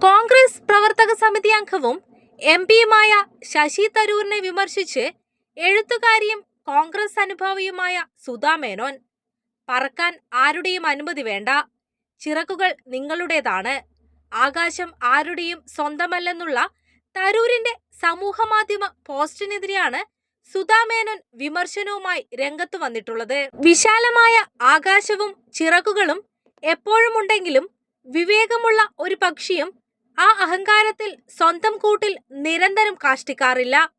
കോൺഗ്രസ് പ്രവർത്തക സമിതി അംഗവും എം പിയുമായ ശശി തരൂരിനെ വിമർശിച്ച് എഴുത്തുകാരിയും കോൺഗ്രസ് അനുഭാവിയുമായ സുധാ മേനോൻ പറക്കാൻ ആരുടെയും അനുമതി വേണ്ട ചിറകുകൾ നിങ്ങളുടേതാണ് ആകാശം ആരുടെയും സ്വന്തമല്ലെന്നുള്ള തരൂരിന്റെ സമൂഹമാധ്യമ പോസ്റ്റിനെതിരെയാണ് സുധാ മേനോൻ വിമർശനവുമായി രംഗത്തു വന്നിട്ടുള്ളത്. വിശാലമായ ആകാശവും ചിറകുകളും എപ്പോഴുമുണ്ടെങ്കിലും വിവേകമുള്ള ഒരു പക്ഷിയും ആ അഹങ്കാരത്തിൽ സ്വന്തം കൂട്ടിൽ നിരന്തരം കാഷ്ടിക്കാറില്ല.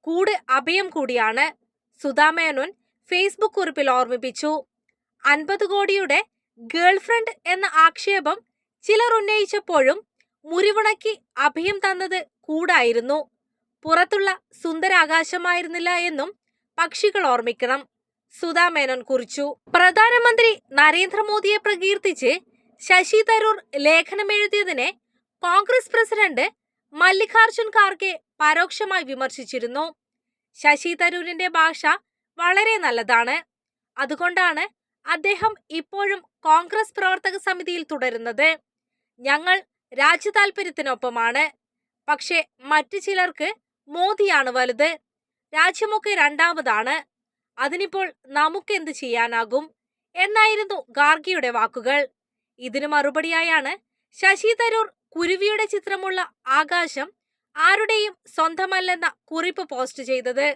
കൂട് അഭയം കൂടിയാണ്. സുധാമേനോൻ ഫേസ്ബുക്ക് കുറിപ്പിൽ ഓർമ്മിപ്പിച്ചു. അൻപത് കോടിയുടെ ഗേൾഫ്രണ്ട് എന്ന ആക്ഷേപം ചിലർ ഉന്നയിച്ചപ്പോഴും മുറിവുണക്കി അഭയം തന്നത് കൂടായിരുന്നു. പുറത്തുള്ള സുന്ദരാകാശമായിരുന്നില്ല എന്നും പക്ഷികൾ ഓർമ്മിക്കണം. സുധാ മേനോൻ കുറിച്ചു. പ്രധാനമന്ത്രി നരേന്ദ്രമോദിയെ പ്രകീർത്തിച്ച് ശശി തരൂർ ലേഖനമെഴുതിയതിനെ കോൺഗ്രസ് പ്രസിഡന്റ് മല്ലികാർജുൻ ഖാർഗെ പരോക്ഷമായി വിമർശിച്ചിരുന്നു. ശശി തരൂരിന്റെ ഭാഷ വളരെ നല്ലതാണ്. അതുകൊണ്ടാണ് അദ്ദേഹം ഇപ്പോഴും കോൺഗ്രസ് പ്രവർത്തക സമിതിയിൽ തുടരുന്നത്. ഞങ്ങൾ രാജ്യ താൽപര്യത്തിനൊപ്പമാണ് പക്ഷേ മറ്റു ചിലർക്ക് മോദിയാണ് വലുത്. രാജ്യമൊക്കെ രണ്ടാമതാണ്. അതിനിപ്പോൾ നമുക്കെന്ത് ചെയ്യാനാകും? എന്നായിരുന്നു ഗാർഗിയുടെ വാക്കുകൾ. ഇതിനു മറുപടിയായാണ് ശശി തരൂർ കുരുവിയുടെ ചിത്രമുള്ള ആകാശം ആരുടെയും സ്വന്തമല്ലെന്ന കുറിപ്പ് പോസ്റ്റ് ചെയ്തത്